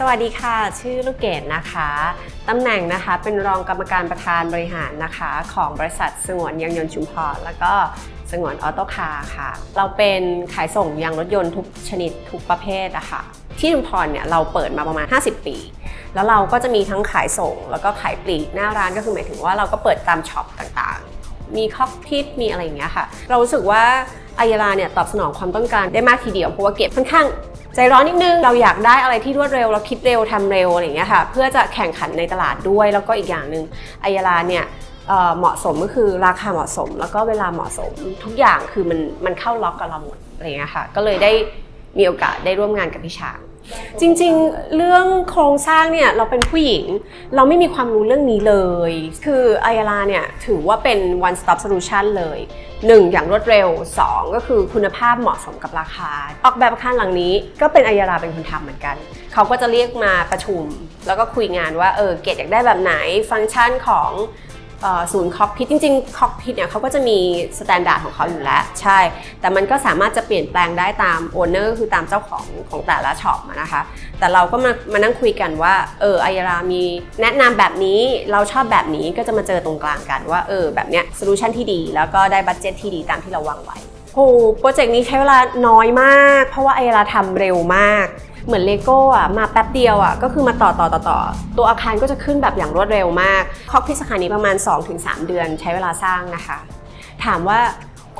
สวัสดีค่ะ ชื่อลูกเกดนะคะตำแหน่งนะคะเป็นรองกรรมการประธานบริหารนะคะ ของบริษัทสงวนยางยนต์ชุมพรแล้วก็สงวนออโต้คาร์ค่ะ เราเป็นขายส่งยางรถยนต์ทุกชนิดทุกประเภทอะค่ะที่ชุมพรเนี่ยเราเปิดมาประมาณ 50 ปี แล้วเราก็จะมีทั้งขายส่ง แล้วก็ขายปลีกหน้าร้านก็คือหมายถึงว่าเราก็เปิดตามช็อปต่างๆ มีคอกพิทมีอะไรอย่างเงี้ยค่ะ เรารู้สึกว่าอายาลาเนี่ยตอบสนองความต้องการได้มากทีเดียวเพราะว่าเก็บค่อนข้าง ใจร้อนนิดนึงเราอยากได้อะไรที่รวดเร็ว เราคิดเร็วทำเร็วอะไรอย่างเงี้ยค่ะเพื่อจะแข่งขันในตลาดด้วยแล้วก็อีกอย่างหนึ่งอายาลาเนี่ยเอ่อเหมาะสมก็คือราคาเหมาะสม แล้วก็เวลาเหมาะสมทุกอย่างคือมันมันเข้าล็อกกับเราหมดอะไรอย่างเงี้ยค่ะก็เลยได้มีโอกาสได้ร่วมงานกับพี่ช้าง จริงๆ เรื่องโครงสร้างเนี่ยเราเป็นผู้หญิง เราไม่มีความรู้เรื่องนี้เลย คืออายาลาเนี่ยถือว่าเป็น one stop solution เลย 1. อย่างรวดเร็ว 2. ก็คือคุณภาพเหมาะสมกับราคา ออกแบบอาคารหลังนี้ก็เป็นอายาลาเป็นคนทำเหมือนกัน เขาก็จะเรียกมาประชุม แล้วก็คุยงานว่าเออเกดอยากได้แบบไหนฟังก์ชันของ ศูนย์คอกพิทจริงๆคอกพิทเนี่ยเขาก็จะมีสแตนดาร์ดของเขาอยู่แล้ว ใช่ แต่มันก็สามารถจะเปลี่ยนแปลงได้ตามโอนเนอร์คือตามเจ้าของของแต่ละช็อปนะคะ แต่เราก็มามานั่งคุยกันว่าเอออายารามีแนะนำแบบนี้เราชอบแบบนี้ก็จะมาเจอตรงกลางกันว่าเออแบบเนี้ยโซลูชันที่ดีแล้วก็ได้บัตเจ็ตที่ดีตามที่เราวางไว้โอ้โปรเจกต์นี้ใช้เวลาน้อยมาก เพราะว่าอยาราทำเร็วมาก เหมือนเลโก้อะมาแป๊บเดียวอะก็คือมาต่อต่อต่อต่อตัวอาคารก็จะขึ้นแบบอย่างรวดเร็วมากคอกพิสาขานี้ประมาณ 2-3 เดือนใช้เวลาสร้างนะคะ ถามว่า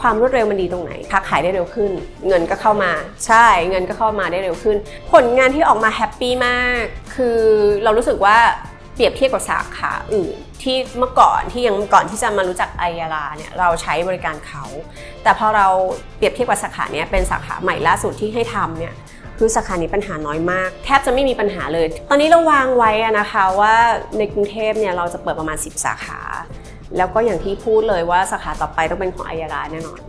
ความรวดเร็วมันดีตรงไหนค้าขายได้เร็วขึ้น เงินก็เข้ามา ใช่ เงินก็เข้ามาได้เร็วขึ้น ผลงานที่ออกมาแฮปปี้มาก คือเรารู้สึกว่าเปรียบเทียบกับสาขาอื่น ที่เมื่อก่อนที่ยังก่อนที่จะมารู้จักไอยาลาเนี่ยเราใช้บริการเขา แต่พอเราเปรียบเทียบกับสาขาเนี้ยเป็นสาขาใหม่ล่าสุดที่ให้ทำเนี่ย คือสาขานี้ปัญหาน้อยมาก แทบจะไม่มีปัญหาเลย ตอนนี้เราวางไว้นะคะว่าในกรุงเทพเนี่ยเราจะเปิดประมาณ 10 สาขา แล้วก็อย่างที่พูดเลยว่าสาขาต่อไปต้องเป็นของอายาราแน่นอน